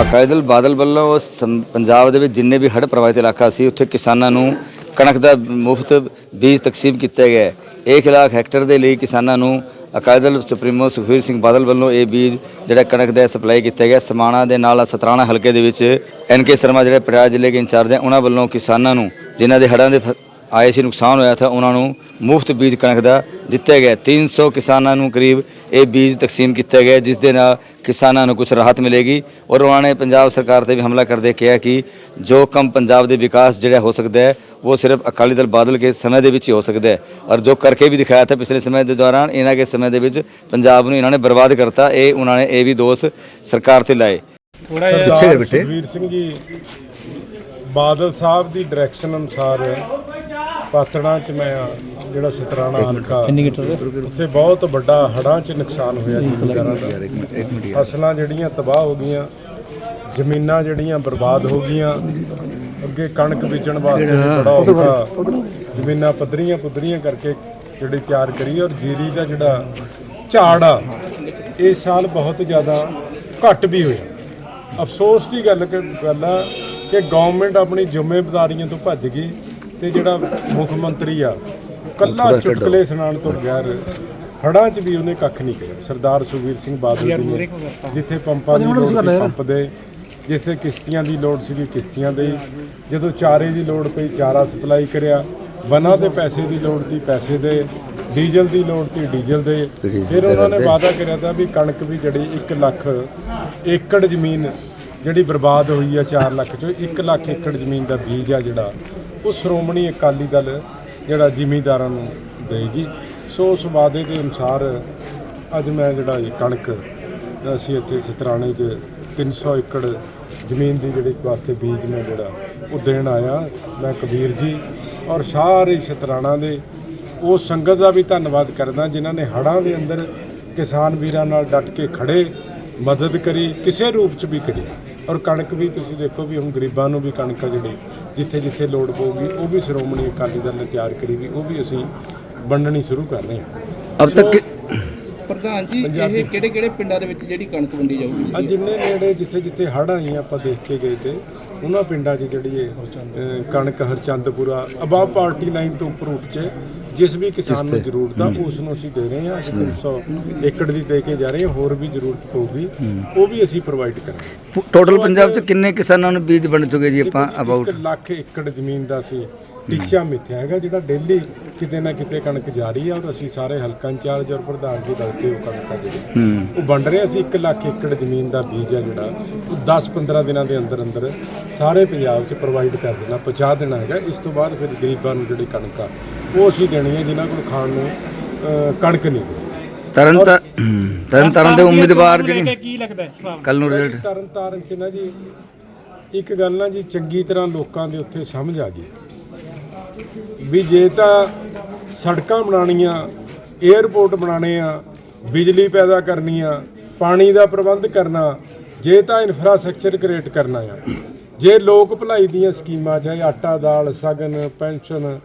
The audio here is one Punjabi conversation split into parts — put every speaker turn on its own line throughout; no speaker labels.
ਅਕਾਲੀ ਦਲ ਬਾਦਲ ਵੱਲੋਂ ਸਮ- ਪੰਜਾਬ ਦੇ ਵਿੱਚ ਜਿੰਨੇ ਵੀ ਹੜ੍ਹ ਪ੍ਰਭਾਵਿਤ ਇਲਾਕਾ ਸੀ, ਉੱਥੇ ਕਿਸਾਨਾਂ ਨੂੰ ਕਣਕ ਦਾ ਮੁਫਤ ਬੀਜ ਤਕਸੀਮ ਕੀਤਾ ਗਿਆ ਹੈ। 1 ਲੱਖ ਹੈਕਟਰ ਦੇ ਲਈ ਕਿਸਾਨਾਂ ਨੂੰ ਅਕਾਲੀ ਦਲ ਸੁਪਰੀਮੋ ਸੁਖਵੀਰ ਸਿੰਘ ਬਾਦਲ ਵੱਲੋਂ ਇਹ ਬੀਜ ਜਿਹੜਾ ਕਣਕ ਦਾ ਸਪਲਾਈ ਕੀਤਾ ਗਿਆ, ਸਮਾਣਾ ਦੇ ਨਾਲ ਸਤਰਾਣਾ ਹਲਕੇ ਦੇ ਵਿੱਚ ਐਨ ਕੇ ਸ਼ਰਮਾ ਜਿਹੜੇ ਪਟਿਆਲਾ ਜ਼ਿਲ੍ਹੇ ਦੇ ਇੰਚਾਰਜ ਹੈ, ਉਹਨਾਂ ਵੱਲੋਂ ਕਿਸਾਨਾਂ ਨੂੰ ਜਿਨ੍ਹਾਂ ਦੇ ਹੜ੍ਹਾਂ ਦੇ ਫ- ਆਏ ਸੀ, ਨੁਕਸਾਨ ਹੋਇਆ था ਉਹਨਾਂ ਨੂੰ ਮੁਫਤ ਬੀਜ ਕਣਕ ਦਾ ਦਿੱਤਾ ਗਿਆ 300 ਕਿਸਾਨਾਂ ਨੂੰ ਕਰੀਬ ਇਹ ਬੀਜ ਤਕਸੀਮ ਕੀਤਾ ਗਿਆ ਜਿਸ ਦੇ ਨਾਲ ਕਿਸਾਨਾਂ ਨੂੰ ਕੁਝ ਰਾਹਤ ਮਿਲੇਗੀ। ਔਰ ਉਹਨਾਂ ਨੇ ਪੰਜਾਬ ਸਰਕਾਰ ਤੇ ਵੀ ਹਮਲਾ ਕਰਦੇ ਕਿਹਾ ਕਿ ਜੋ ਕੰਮ ਪੰਜਾਬ ਦੇ ਵਿਕਾਸ ਜਿਹੜਾ ਹੋ ਸਕਦਾ ਹੈ ਉਹ ਸਿਰਫ ਅਕਾਲੀ ਦਲ ਬਾਦਲ ਕੇ ਸਮੇਂ ਦੇ ਵਿੱਚ ਹੀ ਹੋ ਸਕਦਾ ਹੈ। ਔਰ ਜੋ ਕਰਕੇ ਵੀ ਦਿਖਾਇਆ था ਪਿਛਲੇ ਸਮੇਂ ਦੇ ਦੌਰਾਨ ਇਹਨਾਂ ਕੇ ਸਮੇਂ ਦੇ ਵਿੱਚ ਪੰਜਾਬ ਨੂੰ ਇਹਨਾਂ ਨੇ ਬਰਬਾਦ ਕਰਤਾ ਇਹ ਉਹਨਾਂ ਨੇ ਇਹ ਵੀ ਦੋਸ਼ ਸਰਕਾਰ ਤੇ ਲਾਏ।
ਸੁਖਬੀਰ ਸਿੰਘ ਜੀ ਬਾਦਲ ਸਾਹਿਬ ਦੀ ਡਾਇਰੈਕਸ਼ਨ ਅਨੁਸਾਰ ਪਾਤੜਾਂ ਚ ਮੈਂ ਆ, ਜਿਹੜਾ ਸਤਰਾਣਾ ਹਲਕਾ ਉੱਥੇ ਬਹੁਤ ਵੱਡਾ ਹੜਾਂ ਚ ਨੁਕਸਾਨ ਹੋਇਆ ਜ਼ਿਮੀਂਦਾਰਾਂ ਦਾ ਫਸਲਾਂ ਜਿਹੜੀਆਂ ਤਬਾਹ ਹੋ ਗਈਆਂ ਜ਼ਮੀਨਾਂ ਜਿਹੜੀਆਂ ਬਰਬਾਦ ਹੋ ਗਈਆਂ ਅੱਗੇ ਕਣਕ ਬੀਜਣ ਵਾਸਤੇ ਬੜਾ ਔਖਾ। ਜ਼ਮੀਨਾਂ ਪੱਧਰੀਆਂ ਪੁੱਧਰੀਆਂ ਕਰਕੇ ਜਿਹੜੀ ਤਿਆਰ ਕਰੀ ਔਰ ਜੀਰੀ ਦਾ ਜਿਹੜਾ ਝਾੜ ਆ ਇਸ ਸਾਲ ਬਹੁਤ ਜ਼ਿਆਦਾ ਘੱਟ ਵੀ ਹੋਇਆ। ਅਫਸੋਸ ਦੀ ਗੱਲ ਕਿ ਗੱਲ ਆ ਕਿ ਗਵਰਨਮੈਂਟ ਆਪਣੀ ਜ਼ਿੰਮੇਵਾਰੀਆਂ ਤੋਂ ਭੱਜ ਗਈ ਤੇ ਜਿਹੜਾ ਮੁੱਖ ਮੰਤਰੀ ਆ ਕੱਲਾ ਚੁਟਕਲੇ ਸੁਣਾਉਣ ਤੋਂ ਬਗੈਰ ਹੜਾਂ 'ਚ ਵੀ ਉਹਨੇ ਕੱਖ ਨਹੀਂ ਕਰਿਆ। ਸਰਦਾਰ ਸੁਖਬੀਰ ਸਿੰਘ ਬਾਦਲ ਜੀ ਨੇ ਜਿੱਥੇ ਪੰਪਾਂ ਦੀ ਲੋੜ ਸੀ ਪੰਪ ਦੇ ਜਿੱਥੇ ਕਿਸ਼ਤੀਆਂ ਦੀ ਲੋੜ ਸੀਗੀ ਕਿਸ਼ਤੀਆਂ ਦੇ ਜਦੋਂ ਚਾਰੇ ਦੀ ਲੋੜ ਪਈ ਚਾਰਾ ਸਪਲਾਈ ਕਰਿਆ। ਬਨਾਂ ਦੇ ਪੈਸੇ ਦੀ ਲੋੜ ਸੀ ਪੈਸੇ ਦੇ ਡੀਜ਼ਲ ਦੀ ਲੋੜ ਸੀ ਡੀਜ਼ਲ ਦੇ। ਫਿਰ ਉਹਨਾਂ ਨੇ ਵਾਅਦਾ ਕਰਿਆ ਤਾਂ ਵੀ ਕਣਕ ਵੀ ਜਿਹੜੀ 1 ਲੱਖ ਏਕੜ ਜ਼ਮੀਨ ਜਿਹੜੀ ਬਰਬਾਦ ਹੋਈ ਆ 4 ਲੱਖ ਚੋਂ 1 ਲੱਖ ਏਕੜ ਜ਼ਮੀਨ ਦਾ ਬੀਜ ਆ ਜਿਹੜਾ ਉਹ ਸ਼੍ਰੋਮਣੀ ਅਕਾਲੀ ਦਲ ਜਿਹੜਾ ਜ਼ਿਮੀਂਦਾਰਾਂ ਨੂੰ ਦੇਗੀ। ਸੋ ਉਸ ਵਾਅਦੇ ਦੇ ਅਨੁਸਾਰ ਅੱਜ ਮੈਂ ਜਿਹੜਾ ਇਹ ਕਣਕ, ਅਸੀਂ ਇੱਥੇ ਸਤਰਾਣੇ 'ਚ 300 ਏਕੜ ਜ਼ਮੀਨ ਦੀ ਜਿਹੜੀ ਵਾਸਤੇ ਬੀਜ ਮੈਂ ਜਿਹੜਾ ਉਹ ਦੇਣ ਆਇਆ। ਮੈਂ ਕਬੀਰ ਜੀ ਔਰ ਸਾਰੇ ਸਤਰਾਣਾ ਦੇ ਉਹ ਸੰਗਤ ਦਾ ਵੀ ਧੰਨਵਾਦ ਕਰਦਾ ਜਿਨ੍ਹਾਂ ਨੇ ਹੜ੍ਹਾਂ ਦੇ ਅੰਦਰ ਕਿਸਾਨ ਵੀਰਾਂ ਨਾਲ ਡਟ ਕੇ ਖੜੇ ਮਦਦ ਕਰੀ, ਕਿਸੇ ਰੂਪ 'ਚ ਵੀ ਕਰੀ। ਔਰ ਕਣਕ ਵੀ ਤੁਸੀਂ ਦੇਖੋ ਵੀ ਹੁਣ ਗਰੀਬਾਂ ਨੂੰ ਵੀ ਕਣਕ ਆ ਜਿਹੜੀ ਜਿੱਥੇ ਜਿੱਥੇ ਲੋੜ ਪਊਗੀ ਉਹ ਵੀ ਸ਼੍ਰੋਮਣੀ ਅਕਾਲੀ ਦਲ ਨੇ ਤਿਆਰ ਕਰੀ ਵੀ ਉਹ ਵੀ ਅਸੀਂ ਵੰਡਣੀ ਸ਼ੁਰੂ ਕਰ ਰਹੇ ਹਾਂ।
ਅਬ ਤੱਕ
ਪ੍ਰਧਾਨ ਜੀ ਇਹ ਕਿਹੜੇ ਕਿਹੜੇ ਪਿੰਡਾਂ ਦੇ ਵਿੱਚ ਜਿਹੜੀ ਕਣਕ ਵੰਡੀ ਜਾਊਗੀ?
ਆ ਜਿੰਨੇ ਨੇੜੇ ਜਿੱਥੇ ਜਿੱਥੇ ਹੜ੍ਹ ਆਈਆਂ ਆਪਾਂ ਦੇਖ ਕੇ ਗਏ ਤੇ ਉਹਨਾਂ ਪਿੰਡਾਂ 'ਚ ਜਿਹੜੀ ਇਹ ਕਣਕ ਹਰਚੰਦਪੁਰਾ ਅਬਾਬ ਪਾਰਟੀ ਲਾਈਨ ਤੋਂ ਉੱਪਰ ਉੱਠ ਕੇ ਜਿਸ ਵੀ ਕਿਸਾਨ ਨੂੰ ਜ਼ਰੂਰਤ ਆ ਉਸ ਨੂੰ ਅਸੀਂ ਦੇ ਰਹੇ ਹਾਂ ਅਸੀਂ 300 ਏਕੜ ਦੀ ਦੇ ਕੇ ਜਾ ਰਹੇ ਹਾਂ ਹੋਰ ਵੀ ਜ਼ਰੂਰਤ ਪਊਗੀ ਉਹ ਵੀ ਅਸੀਂ ਪ੍ਰੋਵਾਈਡ ਕਰਾਂਗੇ।
ਟੋਟਲ ਪੰਜਾਬ 'ਚ ਕਿੰਨੇ ਕਿਸਾਨਾਂ ਨੂੰ ਬੀਜ ਬਣ ਚੁੱਕੇ ਜੀ ਆਪਾਂ ਅਬਾਊਟ
1 ਲੱਖ ਏਕੜ ਜ਼ਮੀਨ ਦਾ ਸੀ ਟੀਚਾ ਮਿੱਥਿਆ ਹੈਗਾ ਜਿਹੜਾ ਡੇਲੀ ਕਿਤੇ ਨਾ ਕਿਤੇ ਕਣਕ ਜਾ ਰਹੀ ਹੈ ਔਰ ਅਸੀਂ ਸਾਰੇ ਹਲਕਾ ਇੰਚਾਰਜ ਔਰ ਪ੍ਰਧਾਨ ਜੀ ਰਲ ਕੇ ਉਹ ਕਣਕ ਜਿਹੜੀ।
ਹੂੰ।
ਉਹ ਵੰਡ ਰਹੇ ਅਸੀਂ 1 ਲੱਖ ਏਕੜ ਜ਼ਮੀਨ ਦਾ ਬੀਜ ਆ ਜਿਹੜਾ ਉਹ 10-15 ਦਿਨਾਂ ਦੇ ਅੰਦਰ ਅੰਦਰ ਸਾਰੇ ਪੰਜਾਬ 'ਚ ਪ੍ਰੋਵਾਈਡ ਕਰ ਦੇਣਾ ਪਹੁੰਚਾ ਦੇਣਾ ਹੈਗਾ। ਇਸ ਤੋਂ ਬਾਅਦ ਫਿਰ ਗਰੀਬਾਂ ਨੂੰ ਜਿਹੜੀ ਕਣਕ ਆ ਉਹ ਅਸੀਂ ਦੇਣੀ ਹੈ ਜਿਨ੍ਹਾਂ ਕੋਲ ਖਾਣ ਨੂੰ ਕਣਕ ਨਹੀਂ।
ਤਰਨ ਤਰਨ ਤਾਰਨ ਦੇ ਉਮੀਦਵਾਰ ਜਿਹੜੀ
ਕੀ ਲੱਗਦਾ ਹੈ
ਕੱਲ ਨੂੰ? ਰਿਜ਼ਲਟ
ਤਰਨ ਤਾਰਨ ਚ ਨਾ ਜੀ ਇੱਕ ਗੱਲ ਨਾ ਜੀ ਚੰਗੀ ਤਰ੍ਹਾਂ ਲੋਕਾਂ ਦੇ ਉੱਥੇ ਸਮਝ ਆ ਗਈ। ਵੀ ਜੇ ਤਾਂ ਸੜਕਾਂ ਬਣਾਉਣੀਆਂ 에ਅਰਪੋਰਟ ਬਣਾਉਣੇ ਆ, ਬਿਜਲੀ ਪੈਦਾ ਕਰਨੀ ਆ, ਪਾਣੀ ਦਾ ਪ੍ਰਬੰਧ ਕਰਨਾ, ਜੇ ਤਾਂ ਇਨਫਰਾਸਟ੍ਰਕਚਰ ਕ੍ਰੀਏਟ ਕਰਨਾ ਆ। ਜੇ ਲੋਕ ਭਲਾਈ ਦੀਆਂ ਸਕੀਮਾਂ, ਚਾਹੇ ਆਟਾ, ਦਾਲ, ਸਗਨ, ਪੈਨਸ਼ਨ,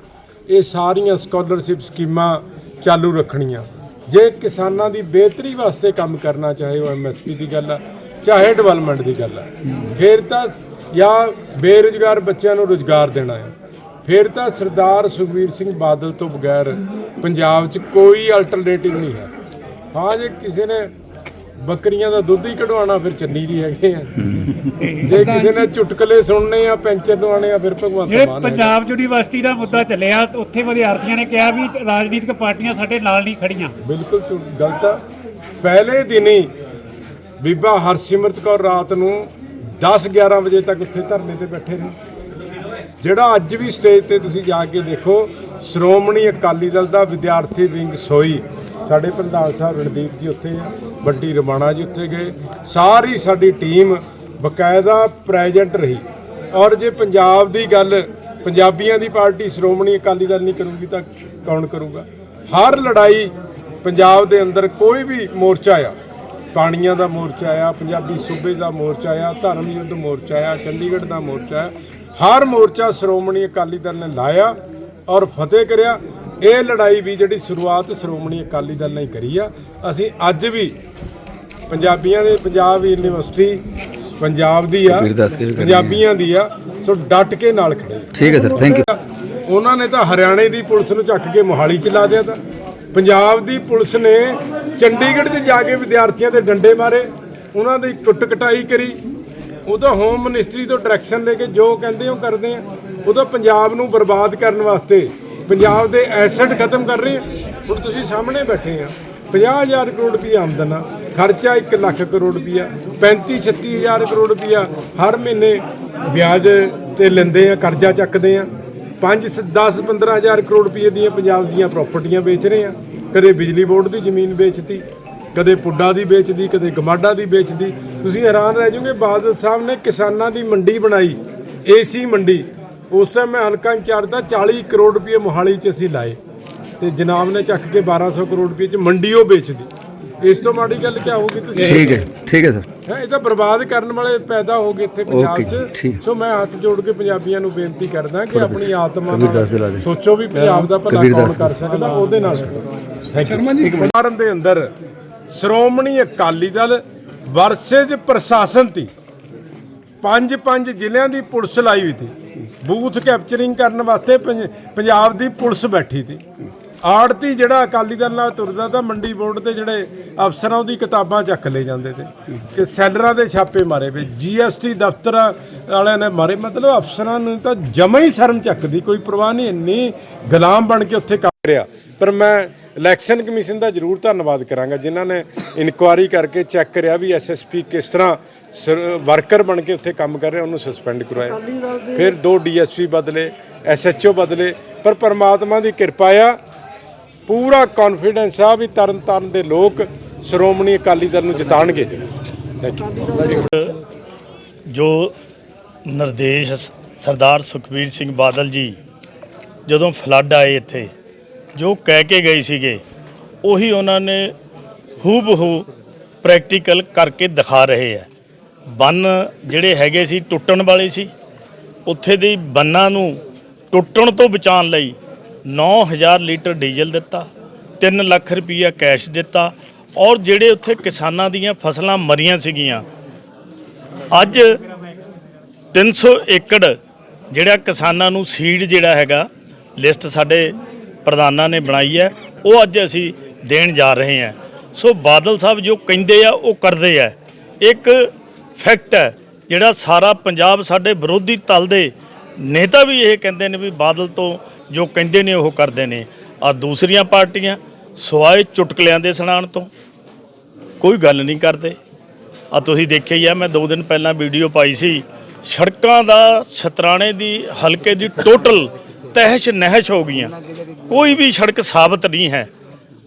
ਇਹ ਸਾਰੀਆਂ ਸਕਾਲਰਸ਼ਿਪ ਸਕੀਮਾਂ ਚਾਲੂ ਰੱਖਣੀਆਂ। ਜੇ ਕਿਸਾਨਾਂ ਦੀ ਬਿਹਤਰੀ ਵਾਸਤੇ ਕੰਮ ਕਰਨਾ, ਚਾਹੇ ਉਹ ਐਮਐਸਪੀ ਦੀ ਗੱਲ ਆ, ਚਾਹੇ ਡਿਵੈਲਪਮੈਂਟ ਦੀ ਗੱਲ ਆ, ਫਿਰ ਤਾਂ ਜਾਂ ਬੇਰੁਜ਼ਗਾਰ ਬੱਚਿਆਂ ਨੂੰ ਰੁਜ਼ਗਾਰ ਦੇਣਾ ਹੈ ਫਿਰ ਤਾਂ ਸਰਦਾਰ ਸੁਖਬੀਰ ਸਿੰਘ ਬਾਦਲ ਤੋਂ ਬਗੈਰ ਪੰਜਾਬ 'ਚ ਕੋਈ ਅਲਟਰਨੇਟਿਵ ਨਹੀਂ ਹੈ। ਹਾਂ ਜੇ ਕਿਸੇ ਨੇ ਬੱਕਰੀਆਂ ਦਾ ਦੁੱਧ ਹੀ ਕਢਵਾਉਣਾ ਫਿਰ ਚੰਨੀ ਦੀ ਹੈਗੇ ਆ। ਜੇ ਕਿਸੇ ਨੇ ਚੁਟਕਲੇ ਸੁਣਨੇ ਆ ਪੈਂਚਰ ਦਵਾਣੇ ਆ ਫਿਰ ਭਗਵੰਤ ਮਾਨ।
ਪੰਜਾਬ ਯੂਨੀਵਰਸਿਟੀ ਦਾ ਮੁੱਦਾ ਚੱਲਿਆ ਉੱਥੇ ਵਿਦਿਆਰਥੀਆਂ ਨੇ ਕਿਹਾ ਵੀ ਰਾਜਨੀਤਿਕ ਪਾਰਟੀਆਂ ਸਾਡੇ ਨਾਲ ਨਹੀਂ ਖੜੀਆਂ।
ਬਿਲਕੁਲ ਗਲਤ ਆ। ਪਹਿਲੇ ਦਿਨ ਹੀ ਬੀਬਾ ਹਰਸਿਮਰਤ ਕੌਰ ਰਾਤ ਨੂੰ 10 11 ਵਜੇ ਤੱਕ ਉੱਥੇ ਧਰਨੇ ਤੇ ਬੈਠੇ ਰਹੇ। ਜਿਹੜਾ ਅੱਜ ਵੀ ਸਟੇਜ ਤੇ ਤੁਸੀਂ ਜਾ ਕੇ ਦੇਖੋ, ਸ਼੍ਰੋਮਣੀ ਅਕਾਲੀ ਦਲ ਦਾ ਵਿਦਿਆਰਥੀ ਵਿੰਗ ਸੋਈ। ਸਾਡੇ ਪ੍ਰਧਾਨ ਸਾਹਿਬ ਰਣਦੀਪ ਜੀ ਉੱਥੇ ਆ, ਵੱਡੀ ਰਮਾਣਾ ਜੀ ਉੱਥੇ ਗਏ। ਸਾਰੀ ਸਾਡੀ ਟੀਮ ਬਕਾਇਦਾ ਪ੍ਰੈਜ਼ੈਂਟ ਰਹੀ। ਔਰ ਜੇ ਪੰਜਾਬ ਦੀ ਗੱਲ ਪੰਜਾਬੀਆਂ ਦੀ ਪਾਰਟੀ ਸ਼੍ਰੋਮਣੀ ਅਕਾਲੀ ਦਲ ਨਹੀਂ ਕਰੂਗੀ ਤਾਂ ਕੌਣ ਕਰੂਗਾ? ਹਰ ਲੜਾਈ ਪੰਜਾਬ ਦੇ ਅੰਦਰ ਕੋਈ ਵੀ ਮੋਰਚਾ ਆ, ਪਾਣੀਆਂ ਦਾ ਮੋਰਚਾ ਆ, ਪੰਜਾਬੀ ਸੂਬੇ ਦਾ ਮੋਰਚਾ ਆ, ਧਰਮ ਯੁੱਧ ਮੋਰਚਾ ਆ, ਚੰਡੀਗੜ੍ਹ ਦਾ ਮੋਰਚਾ ਆ ਹਰ ਮੋਰਚਾ ਸ਼੍ਰੋਮਣੀ ਅਕਾਲੀ ਦਲ ਨੇ ਲਾਇਆ ਔਰ ਫਤਿਹ ਕਰਿਆ। ਇਹ ਲੜਾਈ ਵੀ ਜਿਹੜੀ ਸ਼ੁਰੂਆਤ ਸ਼੍ਰੋਮਣੀ ਅਕਾਲੀ ਦਲ ਨੇ ਕਰੀ ਆ। ਅਸੀਂ ਅੱਜ ਵੀ ਪੰਜਾਬੀਆਂ ਦੇ ਪੰਜਾਬ ਯੂਨੀਵਰਸਿਟੀ ਪੰਜਾਬ ਦੀ ਆ। ਪੰਜਾਬੀਆਂ ਦੀ ਆ ਸੋ ਡਟ ਕੇ ਨਾਲ ਖੜੇ।
ਠੀਕ ਹੈ ਸਰ ਥੈਂਕ ਯੂ
ਉਹਨਾਂ ਨੇ ਤਾਂ ਹਰਿਆਣੇ ਦੀ ਪੁਲਿਸ ਨੂੰ ਚੱਕ ਕੇ ਮੋਹਾਲੀ ਚ ਲਾ ਦਿਆ ਤਾਂ। ਪੰਜਾਬ ਦੀ ਪੁਲਿਸ ਨੇ ਚੰਡੀਗੜ੍ਹ 'ਚ ਜਾ ਕੇ ਵਿਦਿਆਰਥੀਆਂ ਦੇ ਡੰਡੇ ਮਾਰੇ। ਉਹਨਾਂ ਦੀ ਕੁੱਟ ਕਟਾਈ ਕਰੀ। ਉਦੋਂ ਹੋਮ ਮਿਨਿਸਟਰੀ ਤੋਂ ਡਾਇਰੈਕਸ਼ਨ ਲੈ ਕੇ ਜੋ ਕਹਿੰਦੇ ਉਹ ਕਰਦੇ ਆ। ਉਦੋਂ ਪੰਜਾਬ ਨੂੰ ਬਰਬਾਦ ਕਰਨ ਵਾਸਤੇ ਪੰਜਾਬ ਦੇ ਐਸੈਟ ਖਤਮ ਕਰ ਰਹੇ ਆ। ਹੁਣ ਤੁਸੀਂ ਸਾਹਮਣੇ ਬੈਠੇ ਆ 50000 ਕਰੋੜ ਰੁਪਏ ਆਮਦਨ ਆ, ਖਰਚਾ 1 ਲੱਖ ਕਰੋੜ ਰੁਪਈਆ 35 36000 ਕਰੋੜ ਰੁਪਈਆ ਹਰ ਮਹੀਨੇ ਵਿਆਜ ਤੇ ਲੈਂਦੇ ਆ, ਕਰਜ਼ਾ ਚੱਕਦੇ ਆ। 5 10 15000 ਕਰੋੜ ਰੁਪਏ ਦੀਆਂ ਪੰਜਾਬ ਦੀਆਂ ਪ੍ਰਾਪਰਟੀਆਂ ਵੇਚ ਰਹੇ ਆ। ਕਦੇ ਬਿਜਲੀ ਬੋਰਡ ਦੀ ਜ਼ਮੀਨ ਵੇਚਤੀ ਕਦੇ ਪੁੱਡਾ ਦੀ ਵੇਚਦੀ ਕਦੇ ਗਮਾਡਾ ਦੀ ਵੇਚਦੀ। ਤੁਸੀਂ ਹੈਰਾਨ ਰਹਿ ਜਾਓਗੇ ਬਾਦਲ ਸਾਹਿਬ ਨੇ ਕਿਸਾਨਾਂ ਦੀ ਮੰਡੀ ਬਣਾਈ ਏਸੀ ਮੰਡੀ। ਉਸ ਟਾਈਮ ਮੈਂ ਹਲਕਾ ਇੰਚਾਰਜ ਦਾ 40 ਕਰੋੜ ਰੁਪਏ ਮੋਹਾਲੀ 'ਚ ਅਸੀਂ ਲਾਏ। ਤੇ ਜਨਾਬ ਨੇ ਚੱਕ ਕੇ 1200 ਕਰੋੜ ਰੁਪਏ 'ਚ ਮੰਡੀ ਉਹ ਵੇਚਦੀ। ਇਸ ਤੋਂ ਮਾੜੀ ਗੱਲ ਕੀ ਹੋਊਗੀ ਤੁਸੀਂ?
ਠੀਕ ਹੈ ਠੀਕ ਹੈ ਸਰ।
ਹੈਂ, ਇਹ ਤਾਂ ਬਰਬਾਦ ਕਰਨ ਵਾਲੇ ਪੈਦਾ ਹੋ ਗਏ ਇੱਥੇ ਪੰਜਾਬ 'ਚ।
ਠੀਕ।
ਸੋ ਮੈਂ ਹੱਥ ਜੋੜ ਕੇ ਪੰਜਾਬੀਆਂ ਨੂੰ ਬੇਨਤੀ ਕਰਦਾ ਕਿ ਆਪਣੀ ਆਤਮਾ
ਕਬੀਰ ਦਾਸ ਦਿਲਾ
ਨਾਲ। ਸੋਚੋ ਵੀ ਪੰਜਾਬ ਦਾ ਭਲਾ
ਕਬੀਰ
ਕੌਣ
ਦਾਸ
ਕਰ ਸਕਦਾ ਉਹਦੇ ਨਾਲ ਸ਼ਰਮਾ ਜੀ ਭਾਰਤ ਦੇ ਅੰਦਰ ਸ਼੍ਰੋਮਣੀ ਅਕਾਲੀ ਦਲ ਵਰਸੇਜ ਪ੍ਰਸ਼ਾਸਨ ਤੀ ਪੰਜ ਪੰਜ ਜ਼ਿਲ੍ਹਿਆਂ ਦੀ ਪੁਲਿਸ ਲਾਈ ਹੋਈ ਸੀ। ਬੂਥ ਕੈਪਚਰਿੰਗ ਕਰਨ ਵਾਸਤੇ ਪੰਜਾਬ ਦੀ ਪੁਲਿਸ ਬੈਠੀ ਸੀ। ਆੜਤੀ ਜਿਹੜਾ ਅਕਾਲੀ ਦਲ ਨਾਲ ਤੁਰਦਾ ਤਾਂ ਮੰਡੀ ਬੋਰਡ ਤੇ ਜਿਹੜੇ ਅਫਸਰਾਂ ਉਹਦੀ ਕਿਤਾਬਾਂ ਚੱਕ ਲੈ ਜਾਂਦੇ ਤੇ ਕਿ ਸੈਲਰਾਂ ਦੇ ਛਾਪੇ ਮਾਰੇ ਵੇ ਜੀਐਸਟੀ ਦਫ਼ਤਰਾਂ ਵਾਲਿਆਂ ਨੇ ਮਾਰੇ। ਮਤਲਬ ਅਫਸਰਾਂ ਨੂੰ ਤਾਂ ਜਮਾ ਹੀ ਸ਼ਰਮ ਚੱਕਦੀ, ਕੋਈ ਪਰਵਾਹ ਨਹੀਂ, ਇੰਨੀ ਗੁਲਾਮ ਬਣ ਕੇ ਉੱਥੇ ਕੰਮ ਰਿਹਾ। ਪਰ ਮੈਂ ਇਲੈਕਸ਼ਨ ਕਮਿਸ਼ਨ ਦਾ ਜ਼ਰੂਰ ਧੰਨਵਾਦ ਕਰਾਂਗਾ ਜਿਨ੍ਹਾਂ ਨੇ ਇਨਕੁਆਰੀ ਕਰਕੇ ਚੈੱਕ ਕਰਿਆ ਵੀ ਐਸਐਸਪੀ ਕਿਸ ਤਰ੍ਹਾਂ ਵਰਕਰ ਬਣ ਕੇ ਉੱਥੇ ਕੰਮ ਕਰ ਰਿਹਾ ਉਹਨੂੰ ਸਸਪੈਂਡ ਕਰਵਾਇਆ। ਫਿਰ ਦੋ ਡੀਐਸਪੀ ਬਦਲੇ ਐਸਐਚਓ ਬਦਲੇ ਪਰ ਪਰਮਾਤਮਾ ਦੀ ਕਿਰਪਾ ਆ ਪੂਰਾ ਕੌਨਫੀਡੈਂਸ ਆ ਵੀ ਤਰਨ ਤਾਰਨ ਦੇ ਲੋਕ ਸ਼੍ਰੋਮਣੀ ਅਕਾਲੀ ਦਲ ਨੂੰ ਜਿਤਾਣਗੇ। ਥੈਂਕ ਯੂ
ਜੋ ਨਿਰਦੇਸ਼ ਸਰਦਾਰ ਸੁਖਬੀਰ ਸਿੰਘ ਬਾਦਲ ਜੀ ਜਦੋਂ ਫਲੱਡ ਆਏ ਇੱਥੇ ਜੋ ਕਹਿ ਕੇ ਗਏ ਸੀਗੇ, ਉਹੀ ਉਹਨਾਂ ਨੇ ਹੂਬਹੂ ਪ੍ਰੈਕਟੀਕਲ ਕਰਕੇ ਦਿਖਾ ਰਹੇ ਆ। ਬੰਨ ਜਿਹੜੇ ਹੈਗੇ ਸੀ ਟੁੱਟਣ ਵਾਲੇ ਸੀ, ਉੱਥੇ ਦੇ ਬੰਨਾਂ ਨੂੰ ਟੁੱਟਣ ਤੋਂ ਬਚਾਉਣ ਲਈ 9000 ਲੀਟਰ ਡੀਜ਼ਲ ਦਿੱਤਾ 3 ਲੱਖ ਰੁਪਈਆ ਕੈਸ਼ ਦਿੱਤਾ, ਔਰ ਜਿਹੜੇ ਉੱਥੇ ਕਿਸਾਨਾਂ ਦੀਆਂ ਫਸਲਾਂ ਮਰੀਆਂ ਸੀਗੀਆਂ, ਅੱਜ 300 ਏਕੜ ਜਿਹੜਾ ਕਿਸਾਨਾਂ ਨੂੰ ਸੀਡ ਜਿਹੜਾ ਹੈਗਾ ਲਿਸਟ ਸਾਡੇ ਪ੍ਰਧਾਨਾਂ ਨੇ ਬਣਾਈ ਹੈ, ਉਹ ਅੱਜ ਅਸੀਂ ਦੇਣ ਜਾ ਰਹੇ ਹਾਂ। ਸੋ ਬਾਦਲ ਸਾਹਿਬ ਜੋ ਕਹਿੰਦੇ ਆ, ਉਹ ਕਰਦੇ ਆ। ਇੱਕ ਫੈਕਟ ਹੈ, ਜਿਹੜਾ ਸਾਰਾ ਪੰਜਾਬ ਸਾਡੇ ਵਿਰੋਧੀ ਤਲ ਦੇ ਨੇਤਾ ਵੀ ਇਹ ਕਹਿੰਦੇ ਨੇ ਵੀ ਬਾਦਲ ਤੋਂ ਜੋ ਕਹਿੰਦੇ ਨੇ, ਉਹ ਕਰਦੇ ਨੇ। ਆ ਦੂਸਰੀਆਂ ਪਾਰਟੀਆਂ ਸਵਾਏ ਚੁਟਕਲਿਆਂ ਦੇ ਸੁਣਾਉਣ ਤੋਂ ਕੋਈ ਗੱਲ ਨਹੀਂ ਕਰਦੇ। ਆ ਤੁਸੀਂ ਦੇਖਿਆ ਹੀ ਆ, ਮੈਂ 2 ਦਿਨ ਪਹਿਲਾਂ ਵੀਡੀਓ ਪਾਈ ਸੀ, ਸੜਕਾਂ ਦਾ ਛਤਰਾਣੇ ਦੀ ਹਲਕੇ ਦੀ ਟੋਟਲ ਤਹਿਸ਼ ਨਹਿਸ਼ ਹੋ ਗਈਆਂ। ਕੋਈ ਵੀ ਸੜਕ ਸਾਬਤ ਨਹੀਂ ਹੈ।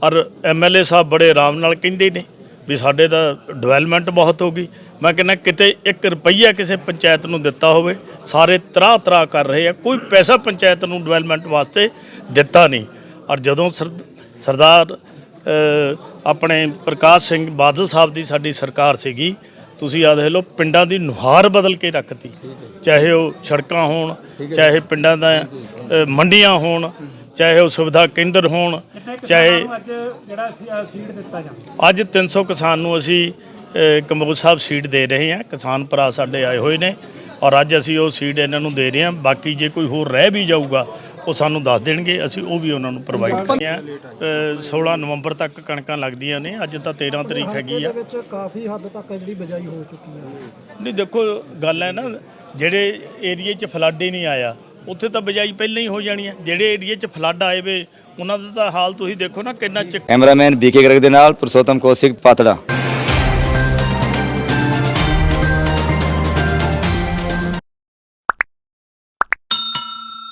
ਔਰ ਐਮਐਲਏ ਸਾਹਿਬ ਬੜੇ ਆਰਾਮ ਨਾਲ ਕਹਿੰਦੇ ਨੇ ਵੀ ਸਾਡੇ ਦਾ ਡਿਵੈਲਪਮੈਂਟ ਬਹੁਤ ਹੋ ਗਈ। ਮੈਂ ਕਹਿੰਦਾ ਕਿਤੇ 1 ਰੁਪਈਆ ਕਿਸੇ ਪੰਚਾਇਤ ਨੂੰ ਦਿੱਤਾ ਹੋਵੇ, ਸਾਰੇ ਤਰਾ ਤਰਾ ਕਰ ਰਹੇ ਆ, ਕੋਈ ਪੈਸਾ ਪੰਚਾਇਤ ਨੂੰ ਡਿਵੈਲਪਮੈਂਟ ਵਾਸਤੇ ਦਿੱਤਾ ਨਹੀਂ। ਔਰ ਜਦੋਂ ਸਰ- ਸਰਦਾਰ ਆਪਣੇ ਪ੍ਰਕਾਸ਼ ਸਿੰਘ ਬਾਦਲ ਸਾਹਿਬ ਦੀ ਸਾਡੀ ਸਰਕਾਰ ਸੀਗੀ, ਤੁਸੀਂ ਆ ਦੇਖ ਲਓ, ਪਿੰਡਾਂ ਦੀ ਨੁਹਾਰ ਬਦਲ ਕੇ ਰੱਖਤੀ। ਚਾਹੇ ਉਹ ਸੜਕਾਂ ਹੋਣ, ਚਾਹੇ ਪਿੰਡਾਂ ਦਾ ਮੰਡੀਆਂ ਹੋਣ ਚਾਹੇ ਉਹ ਸੁਵਿਧਾ ਕੇਂਦਰ ਹੋਣ ਚਾਹੇ
ਅੱਜ ਜਿਹੜਾ ਸੀਟ ਦਿੱਤਾ ਜਾਂਦਾ।
ਅੱਜ 300 ਕਿਸਾਨ ਨੂੰ ਅਸੀਂ ਕੰਬੋਜ ਸਾਹਿਬ ਸੀਡ ਦੇ ਰਹੇ ਹਾਂ। ਕਿਸਾਨ ਭਰਾ ਸਾਡੇ ਆਏ ਹੋਏ ਨੇ ਔਰ ਅੱਜ ਅਸੀਂ ਉਹ ਸੀਡ ਇਹਨਾਂ ਨੂੰ ਦੇ ਰਹੇ ਹਾਂ। ਬਾਕੀ ਜੇ ਕੋਈ ਹੋਰ ਰਹਿ ਵੀ ਜਾਊਗਾ ਉਹ ਸਾਨੂੰ ਦੱਸ ਦੇਣਗੇ। ਅਸੀਂ ਉਹ ਵੀ ਉਹਨਾਂ ਨੂੰ ਪ੍ਰੋਵਾਈਡ ਕਰਦੇ ਹਾਂ। ਅ, 16 ਨਵੰਬਰ ਤੱਕ ਕਣਕਾਂ ਲੱਗਦੀਆਂ ਨੇ। ਅੱਜ ਤਾਂ 13 ਤਰੀਕ ਹੈਗੀ ਆ।
ਵਿੱਚ ਕਾਫੀ ਹੱਦ ਤੱਕ ਜਿਹੜੀ ਬਜਾਈ ਹੋ ਚੁੱਕੀ ਹੈ।
ਨਹੀਂ ਦੇਖੋ ਗੱਲ ਹੈ ਨਾ ਜਿਹੜੇ ਏਰੀਏ 'ਚ ਫਲੱਡ ਹੀ ਨਹੀਂ ਆਇਆ ਉੱਥੇ ਤਾਂ ਬਜਾਈ ਪਹਿਲਾਂ ਹੀ ਹੋ ਜਾਣੀ ਹੈ। ਜਿਹੜੇ ਏਰੀਏ 'ਚ ਫਲੱਡ ਆਏ ਵੇ, ਉਹਨਾਂ ਦਾ ਤਾਂ ਹਾਲ ਤੁਸੀਂ ਦੇਖੋ ਨਾ, ਕਿੰਨਾ ਚਿੱਕ
ਕੈਮਰਾਮੈਨ ਬੀਕੇ ਗਰਗ ਦੇ ਨਾਲ, ਪੁਰਸ਼ੋਤਮ ਕੌਸ਼ਿਕ ਪਾਤੜਾ।